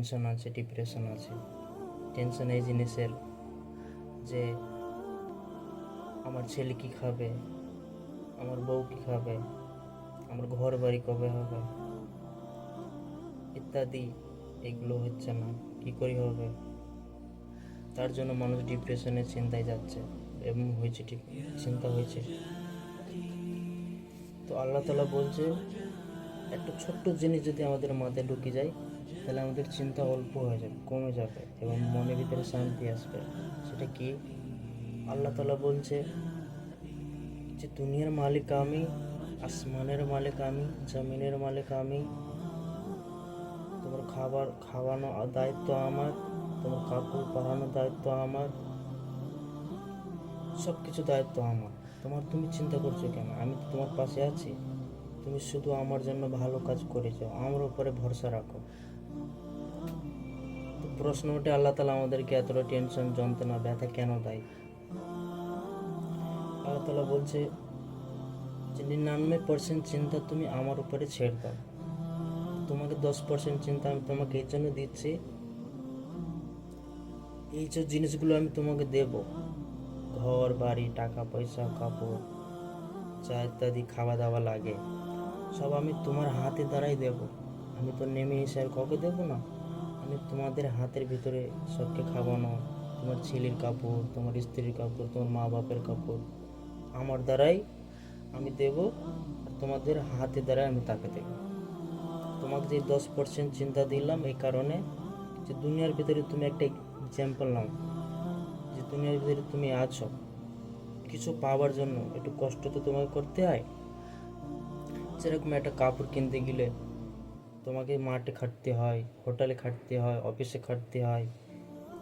Tension আছে depression আছে। Tension এই জিনিসের যে আমার ছেলে কি খাবে, আমার বউ কি খাবে, আমার ঘর বাড়ি কবে হবে, ইত্যাদি এগুলো হচ্ছে না, কি করি হবে? তার জন্য মানুষ ডিপ্রেশনে চিন্তায় যাচ্ছে, এবং হয়েছে ঠিক, চিন্তা হয়েছে। তো আল্লাহ তালা বলছে, একটা ছোট্ট জিনিস যদি আমাদের মাথায় ঢুকে যায় তাহলে আমাদের চিন্তা অল্প হয়ে যাবে, কমে যাবে এবং মনের ভিতরে শান্তি আসবে। সেটা কি? আল্লাহ তালা বলছে যে, দুনিয়ার মালিক আমি, আসমানের মালিক আমি, জমিনের মালিক আমি। তোমার খাবার, খাওয়ানো দায়িত্ব আমার, তোমার কাপড় পরানোর দায়িত্ব আমার সব কিছু দায়িত্ব আমার। তোমার তুমি চিন্তা করছ কেন? আমি তো তোমার পাশে আছি। তুমি শুধু আমার জন্য ভালো কাজ করে যাও, আমার উপরে ভরসা রাখো। প্রশ্ন ওঠে, আল্লাহ তালা আমাদেরকে এতটা টেনশন যন্ত্রণা, ব্যথা কেন দেয়? আল্লাহ তালা বলছে যে নিরানব্বই পার্সেন্ট চিন্তা তুমি আমার উপরে ছেড়ে দাও। তোমাকে দশ পার্সেন্ট চিন্তা আমি তোমাকে এই জন্য দিচ্ছি, এই যে জিনিসগুলো আমি তোমাকে দেব। ঘর, বাড়ি, টাকা, পয়সা, কাপড় চা ইত্যাদি খাওয়া দাওয়া লাগে, সব আমি তোমার হাতে দ্বারাই দেব। আমি তো নেমে এসে আর কাউকে দেবো না। আমি তোমাদের হাতের ভিতরে সবকে খাওয়ানো তোমার ছেলের কাপড়, তোমার স্ত্রীর কাপড়, তোমার মা বাপের কাপড়। আমার দ্বারাই আমি দেব আর তোমাদের হাতে দ্বারাই আমি তাকে দেব। তোমাকে যে দশ পার্সেন্ট চিন্তা দিলাম, এই কারণে যে দুনিয়ার ভিতরে তুমি একটা এক্সাম্পল নাও। যে দুনিয়ার ভিতরে তুমি আছো। কিছু পাওয়ার জন্য, একটু কষ্ট তো তোমাকে করতে হয়। যেরকম একটা কাপড় কিনতে গেলে তোমাকে মাঠে খাটতে হয়, হোটেলে খাটতে হয়, অফিসে খাটতে হয়।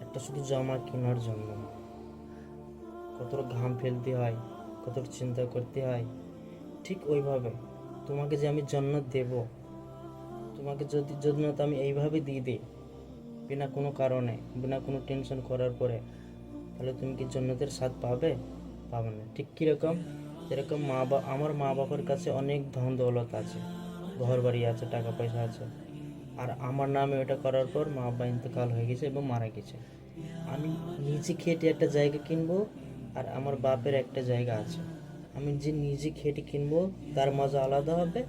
একটা শুধু জামা কেনার জন্য। কতটা ঘাম ফেলতে হয়, কতটা চিন্তা করতে হয়, ঠিক ওইভাবে। তোমাকে যে আমি জন্নত দেব, তোমাকে যদি জন্নত আমি এইভাবে দিয়ে দিই, বিনা কোনো কারণে, বিনা কোনো টেনশন করার পরে, তাহলে তুমি কি জন্নতের স্বাদ পাবে? পাবে না। ঠিক কীরকম? যেরকম মা বা, আমার মা বাবার কাছে অনেক ধন দৌলত আছে। ঘর বাড়ি আছে, টাকা পয়সা আছে। আর আমার নামে ওটা করার পর মা বাবা ইন্তকাল হয়ে গেছে এবং মারা গেছে। আমি নিজে খেটে একটা জায়গা কিনবো আর আমার বাপের একটা জায়গা আছে। আমি যে নিজে খেটে কিনবো, তার মজা আলাদা হবে।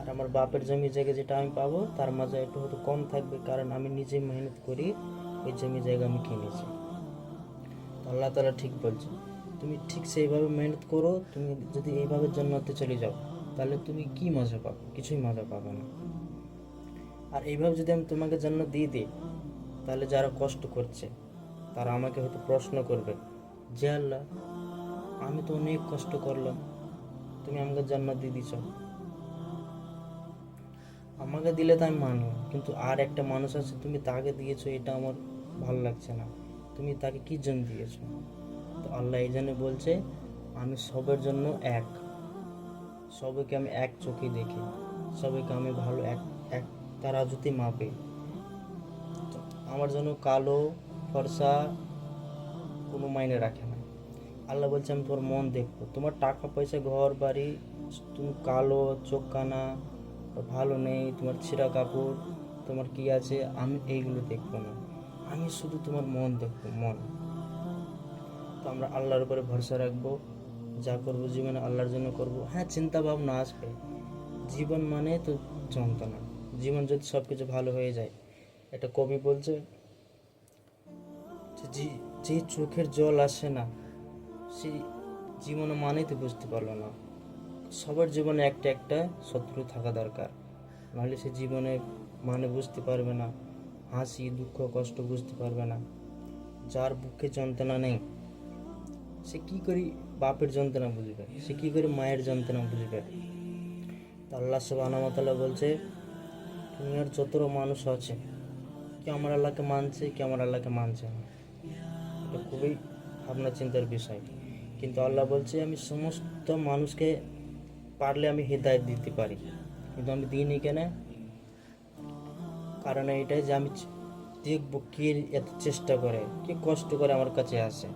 আর আমার বাপের জমি জায়গা যেটা আমি পাবো, তার মজা একটু হয়তো কম থাকবে কারণ আমি নিজে মেহনত করি, ওই জমি জায়গা আমি কিনেছি। আল্লাহ তালা ঠিক বলছে তুমি ঠিক সেইভাবে মেহনত করো, তুমি যদি এইভাবে জন্মতে চলে যাও। তাহলে তুমি কি মজা পাবে? কিছুই মজা পাবে না। আর এইভাবে যদি আমি তোমাকে জন্য দিয়ে দিই, তাহলে যারা কষ্ট করছে, তারা আমাকে হয়তো প্রশ্ন করবে, যে আল্লাহ, আমি তো অনেক কষ্ট করলাম, তুমি আমাকে জান্নাত দিয়ে দিছ আমাকে দিলে তো আমি মানি কিন্তু আর একটা মানুষ আছে, তুমি তাকে দিয়েছ, এটা আমার ভালো লাগছে না। তুমি তাকে কি জন্য দিয়েছ? তো আল্লাহ এই জন্য বলছে, আমি সবের জন্য এক। সবাইকে আমি এক চোখে দেখি। সবাইকে আমি ভালো এক এক তারা যদি মাপে। আমার জন্য কালো ফর্সা কোনো মাইনে রাখে না। আল্লাহ বলছে, আমি তোমার মন দেখব। তোমার টাকা, পয়সা, ঘর, বাড়ি, তুমি কালো চোখ কানা ভালো নেই, তোমার ছিঁড়া কাপড়, তোমার কি আছে, আমি এইগুলো দেখব না। আমি শুধু তোমার মন দেখব, মন। তো আমরা আল্লাহর উপরে ভরসা রাখব। যা করব জীবনে আল্লাহর জন্য করব। হ্যাঁ চিন্তা ভাবনা আসবে। জীবন মানে তো যন্ত্রণা। জীবন যদি সব কিছু ভালো হয়ে যায়, একটা কবি বলছে যে যে- চোখের জল আসে না সেই জীবনে মানেই তো বুঝতে পারল না। সবার জীবনে একটা একটা শত্রু থাকা দরকার। নাহলে সে জীবনে মানে বুঝতে পারবে না, হাসি, দুঃখ, কষ্ট বুঝতে পারবে না। যার বুকে যন্ত্রণা নেই সে কি করে বাপের যন্ত্রণা বুঝবে সে কি করে মায়ের যন্ত্রণা বুঝবে তো আল্লাহ সুবাহ বলছে, দুনিয়ার যতটা মানুষ আছে, কে আমার আল্লাহকে মানছে, কি আমার আল্লাহকে মানছে না? এটা খুবই ভাবনা চিন্তার বিষয়। কিন্তু আল্লাহ বলছে, আমি সমস্ত মানুষকে পারলে আমি হেদায়ত দিতে পারি। কিন্তু আমি দিইনি কেন? কারণ এটাই যে আমি দেখব কে এত চেষ্টা করে, কে কষ্ট করে আমার কাছে আসে।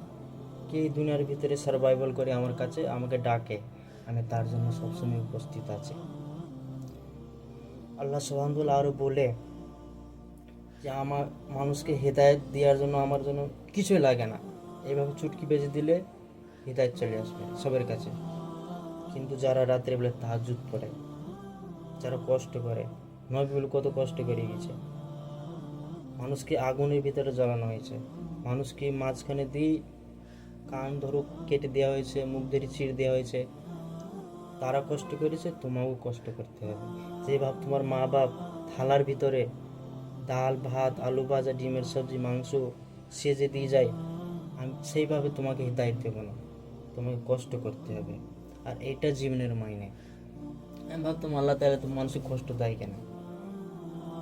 কে এই দুনিয়ার ভিতরে সার্ভাইভাল করে আমার কাছে আমাকে ডাকে। আমি তার জন্য সবসময় উপস্থিত আছি। আল্লাহ সোহানদুল আরও বলে যে, আমার মানুষকে হেদায়েত দেওয়ার জন্য আমার জন্য কিছুই লাগে না। এইভাবে চুটকি বেজে দিলে হেদায়েত চলে আসবে সবার কাছে। কিন্তু যারা রাত্রে বেলা তাহাজুদ পড়ে, যারা কষ্ট করে নবীগুলো কত কষ্ট করে গেছে মানুষকে আগুনের ভিতরে জ্বালানো হয়েছে। মানুষকে মাঝখানে দিয়ে কান ধরো কেটে দেওয়া হয়েছে, মুখ ধরে ছিঁড়ে দেওয়া হয়েছে। তারা কষ্ট করেছে, তোমাকেও কষ্ট করতে হবে। যে ভাব তোমার মা বাপ থালার ভিতরে ডাল, ভাত, আলু ভাজা, ডিমের সবজি, মাংস সেজে দিয়ে যায়, আমি সেইভাবে তোমাকে দায়িত্ব দেবো না। তোমাকে কষ্ট করতে হবে। আর এটা জীবনের মাইনে। আমি ভাবতাম, আল্লাহ তাহলে তো মানুষের কষ্ট দেয় কেন?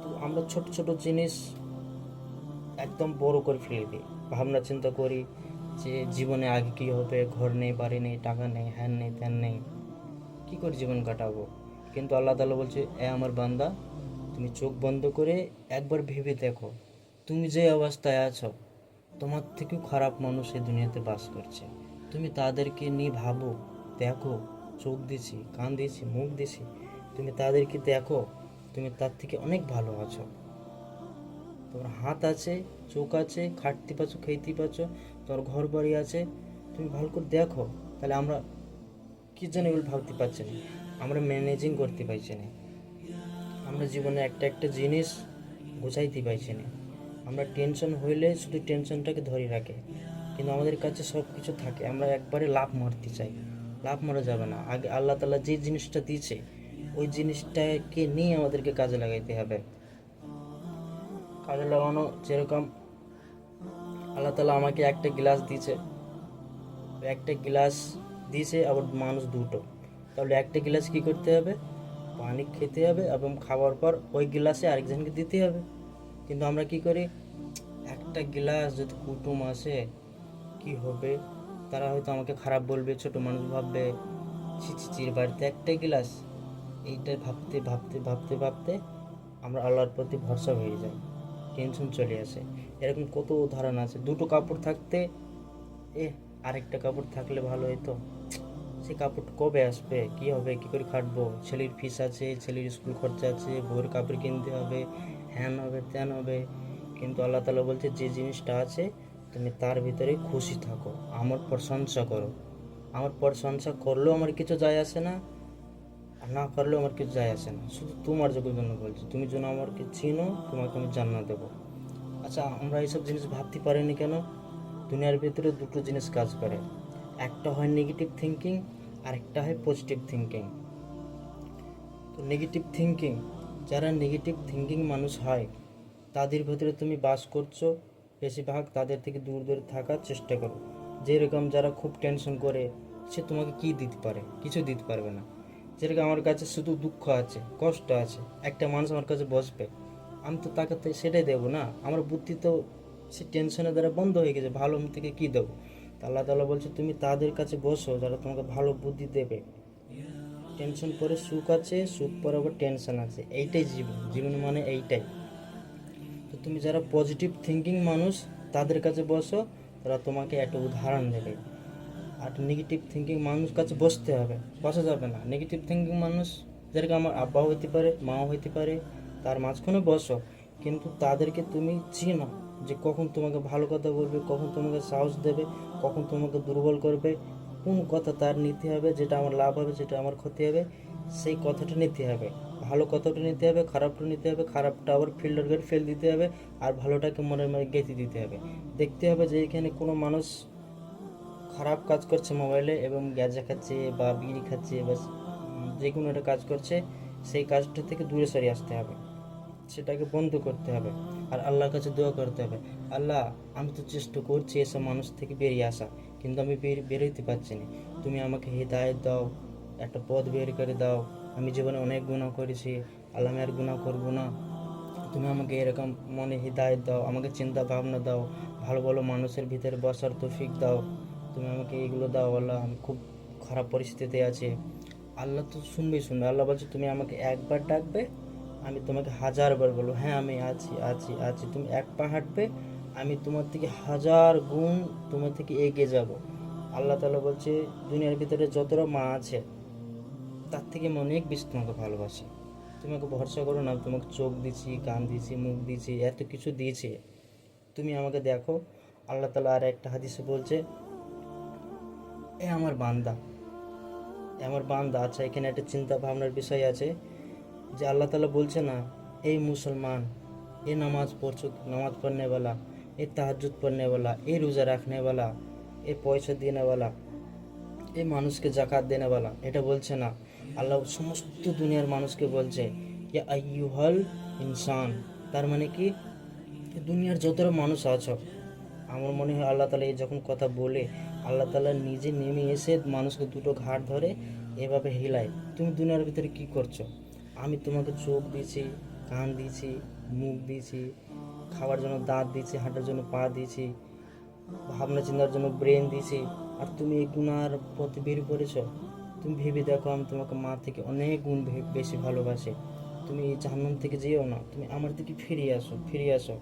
তো আমরা ছোট ছোট জিনিস একদম বড় করে ফেলে দিই। ভাবনা চিন্তা করি যে জীবনে আগে কী হবে, ঘর নেই, বাড়ি নেই, টাকা নেই, হ্যান নেই, ত্যান নেই, কী করে জীবন কাটাবো? কিন্তু আল্লাহ তালা বলছে, এ আমার বান্দা, তুমি চোখ বন্ধ করে একবার ভেবে দেখো। তুমি যে অবস্থায় আছো, তোমার থেকেও খারাপ মানুষ এই দুনিয়াতে বাস করছে। তুমি তাদেরকে নিয়ে ভাবো, দেখো, চোখ দিছি, কান দিয়েছি মুখ দিছি। তুমি তাদেরকে দেখো, তুমি তার থেকে অনেক ভালো আছো। তোমার হাত আছে, চোখ আছে, খাটতে পারছ খাইতে পারছ তোমার ঘর বাড়ি আছে, তুমি ভালো করে দেখো, তাহলে আমরা কি যেন এগুলো ভাবতে পারছি না। আমরা ম্যানেজিং করতে পারছি না। আমরা জীবনে একটা একটা জিনিস বোঝাইতে পারছি না। আমরা টেনশন হইলে শুধু টেনশনটাকে ধরে রাখে। কিন্তু আমাদের কাছে সব কিছু থাকে। আমরা একবারে লাভ মারতে চাই। লাভ মারা যাবে না। আগে আল্লাহ তালা যে জিনিসটা দিয়েছে, ওই জিনিসটাকে নিয়ে আমাদেরকে কাজে লাগাইতে হবে। কাজে লাগানো যেরকম আল্লাহ তালা আমাকে একটা গ্লাস দিয়েছে। একটা গ্লাস দিয়েছে, আবার মানুষ দুটো। তাহলে একটা গ্লাস কি করতে হবে? পানি খেতে হবে এবং খাওয়ার পর ওই গ্লাসে আরেকজনকে দিতে হবে। কিন্তু আমরা কি করি? একটা গ্লাস যদি কুটুম আসে, কি হবে? তারা হয়তো আমাকে খারাপ বলবে, ছোট মানুষ ভাববে, ছি বাড়িতে একটা গ্লাস। এইটা ভাবতে ভাবতে ভাবতে ভাবতে আমরা আল্লাহর প্রতি ভরসা হয়ে যাই। টেনশন চলে আসে। এরকম কত উদাহরণ আছে? দুটো কাপড় থাকতে, এ, আরেকটা কাপড় থাকলে ভালো হতো সে কাপড় কবে আসবে? কি হবে? কি করে খাটবো? ছেলের ফিস আছে, ছেলের স্কুল খরচা আছে, বউয়ের কাপড় কিনতে হবে, হ্যান হবে, ত্যান হবে। কিন্তু আল্লাহ তালা বলছে, যে জিনিসটা আছে, তুমি তার ভিতরে খুশি থাকো। আমার প্রশংসা করো। আমার প্রশংসা করলেও আমার কিছু যায় আসে না। আর না করলেও আমার কিছু যায় আসে না। শুধু তোমার যোগ্যের জন্য বলছি, তুমি যেন আমাকে চিনো, তোমাকে আমি জান্নাত দেবো। আচ্ছা আমরা এইসব জিনিস ভাবতে পারিনি কেন? দুনিয়ার ভিতরে দুটো জিনিস কাজ করে। একটা হয় নেগেটিভ থিঙ্কিং আর একটা হয় পজিটিভ থিঙ্কিং তো নেগেটিভ থিঙ্কিং যারা নেগেটিভ থিঙ্কিং মানুষ হয়, তাদের ভেতরে তুমি বাস করছ, বেশিরভাগ তাদের থেকে দূর দূরে থাকার চেষ্টা করো। যেরকম যারা খুব টেনশন করে, সে তোমাকে কি দিতে পারে? কিছু দিতে পারবে না। যেরকম আমার কাছে শুধু দুঃখ আছে, কষ্ট আছে, একটা মানুষ আমার কাছে বসবে, আমি তো তাকে তো সেটাই দেবো না। আমার বুদ্ধি তো সে টেনশনের দ্বারা বন্ধ হয়ে গেছে, ভালো থেকে কী দেবো? তা আল্লাহ তালা বলছে, তুমি তাদের কাছে বসো, যারা তোমাকে ভালো বুদ্ধি দেবে। টেনশন পরে সুখ আছে, সুখ পরে আবার টেনশন আছে, এইটাই জীবন। জীবন মানে এইটাই। তো তুমি যারা পজিটিভ থিঙ্কিং মানুষ, তাদের কাছে বসো, তারা তোমাকে একটা উদাহরণ দেবে। আর নেগেটিভ থিঙ্কিং মানুষ কাছে বসতে হবে, বসা যাবে না। নেগেটিভ থিঙ্কিং মানুষ যেরকম আমার আব্বাও হতে পারে, মাও হতে পারে, তার মাঝখানে বসো। কিন্তু তাদেরকে তুমি চিনো যে কখন তোমাকে ভালো কথা বলবে, কখন তোমাকে সাহস দেবে, কখন তোমাকে দুর্বল করবে, কোন কথা তার নিতে হবে, যেটা আমার লাভ হবে, যেটা আমার ক্ষতি হবে, সেই কথাটা নিতে হবে। ভালো কথাটা নিতে হবে, খারাপটা নিতে হবে, খারাপটা আবার ফিল্ডার করে ফেল দিতে হবে, আর ভালোটাকে মনের মধ্যে গেঁথে দিতে হবে। দেখতে হবে যে এখানে কোনো মানুষ খারাপ কাজ করছে মোবাইলে এবং গ্যাজা খাচ্ছে বা বিড়ি খাচ্ছে বা যে কোনো একটা কাজ করছে, সেই কাজটা থেকে দূরে সরে আসতে হবে। সেটাকে বন্ধ করতে হবে আর আল্লাহর কাছে দোয়া করতে হবে। আল্লাহ, আমি তো চেষ্টা করছি এসব মানুষ থেকে বেরিয়ে আসা, কিন্তু আমি বের- বেরোতে পারছি না। তুমি আমাকে হৃদায়ত দাও, একটা পথ বের করে দাও। আমি জীবনে অনেক গুণা করেছি, আল্লাহ আমি আর গুণা করব না। তুমি আমাকে এরকম মনে হৃদায়ত দাও, আমাকে চিন্তা ভাবনা দাও, ভালো ভালো মানুষের ভিতরে বসার তৌফিক দাও। তুমি আমাকে এগুলো দাও, আল্লাহ আমি খুব খারাপ পরিস্থিতিতে আছি। আল্লাহ তো শুনবেই শুনবে। আল্লাহ বলছে, তুমি আমাকে একবার ডাকবে, আমি তোমাকে হাজারবার বলব হ্যাঁ আমি আছি আছি আছি। তুমি এক পা হাঁটবে, আমি তোমার থেকে হাজার গুণ তোমার থেকে এগিয়ে যাব। আল্লাহ তালা বলছে, দুনিয়ার ভিতরে যতটা মা আছে, তার থেকে আমি অনেক বেশি তোমাকে ভালোবাসি। তুমি আমাকে ভরসা করো না তোমাকে চোখ দিছি কান দিছি মুখ দিছি এত কিছু দিয়েছি। তুমি আমাকে দেখো। আল্লাহ তালা আর একটা হাদিসে বলছে এ আমার বান্দা। এ আমার বান্দা। আচ্ছা এখানে একটা চিন্তা ভাবনার বিষয় আছে যে আল্লাহ তালা বলছে না, এই মুসলমান, এ নামাজ পড়ছ, নামাজ পড়নেওয়ালা এ তাহাজুদ পড়নেওয়ালা এ রোজা রাখনেওয়ালা এ পয়সা দিনেওয়ালা এ মানুষকে জাকাত দেনেওয়ালা এটা বলছে না। আল্লাহ সমস্ত দুনিয়ার মানুষকে বলছে, ইয়া আইয়ুহল ইনসান। তার মানে কি? দুনিয়ার যতটা মানুষ আছো, আমার মনে হয় আল্লাহ তালা এই যখন কথা বলে আল্লাহ তালা নিজে নেমে এসে মানুষকে দুটো ঘাট ধরে এভাবে হিলায়, তুমি দুনিয়ার ভিতরে কি করছ? আমি তোমাকে চোখ দিয়েছি, কান দিয়েছি, মুখ দিয়েছি, খাওয়ার জন্য দাঁত দিয়েছি, হাঁটার জন্য পা দিয়েছি, ভাবনা চিন্তার জন্য ব্রেন দিয়েছি, আর তুমি এই গুণার পথে বেরিয়ে পড়েছ তুমি ভেবে দেখো, আমি তোমাকে মা থেকে অনেক গুণ বেশি ভালোবাসি। তুমি এই জাহান্নাম থেকে যেও না, তুমি আমার দিকে ফিরিয়ে আসো ফিরিয়ে আসো।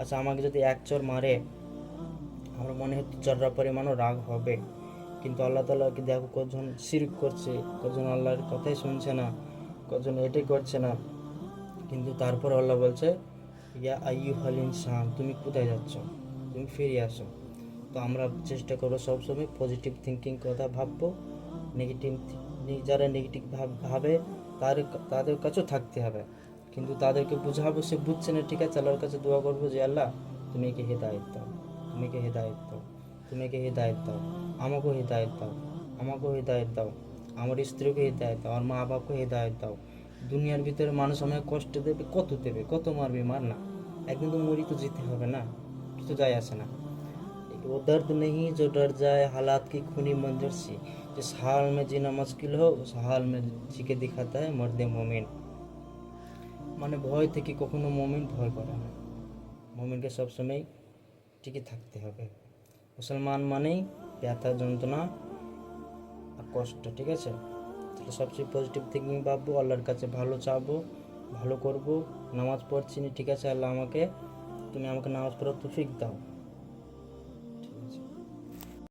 আচ্ছা আমাকে যদি এক চর মারে আমার মনে হতো জর্রা পরিমাণও রাগ হবে। কিন্তু আল্লাহ তালাকে দেখো কজন শিরক করছে, কজন আল্লাহর কথাই শুনছে না, কজন এটাই করছে না। কিন্তু তারপর আল্লাহ বলছে, ইয়া আইয়ু হাল ইনসান, তুমি কোথায় যাচ্ছ? তুমি ফিরে আসো। তো আমরা চেষ্টা করব সবসময় পজিটিভ থিঙ্কিং কথা ভাববো নেগেটিভ যারা নেগেটিভ ভাব, ভাবে তার তাদের কাছেও থাকতে হবে। কিন্তু তাদেরকে বুঝাবো, সে বুঝছে না, ঠিক আছে, আল্লাহর কাছে দোয়া করব যে, আল্লাহ, তুমি একে হেদায়ত দাও। তুমি একে হেদায়ত দাও তুমি একে হেদায়ত দাও আমাকেও হেদায়ত দাও আমাকেও হেদায়ত দাও আমার স্ত্রীকে হেদায়ত দাও আমার মা বাবাকে হেদায়ত দাও দুনিয়ার ভিতরে মানুষ আমাকে কষ্ট দেবে কত দেবে কত মারবে মার না একদিন তো মরি তো যেতে হবে না কিছু যায় আসে না वो दर्द नहीं जो डर जाए हालात की खूनी मंजर से जिस हाल में जीना मुश्किल हो उस हाल में जी के दिखाता है मर्द मोमिन মানে ভয় থেকে কখনো মোমিন ভয় করে না মোমিনকে সবসময় টিকে থাকতে হবে। মুসলমান মানেই ব্যথা, যন্ত্রণা আর কষ্ট, ঠিক আছে? তাহলে সবচেয়ে পজিটিভ থিঙ্কিং ভাববো, আল্লাহর কাছে ভালো চাবো, ভালো করব, নামাজ পড়ছি না, ঠিক আছে? আল্লাহ আমাকে, তুমি আমাকে নামাজ পড়ার তুফিক দাও।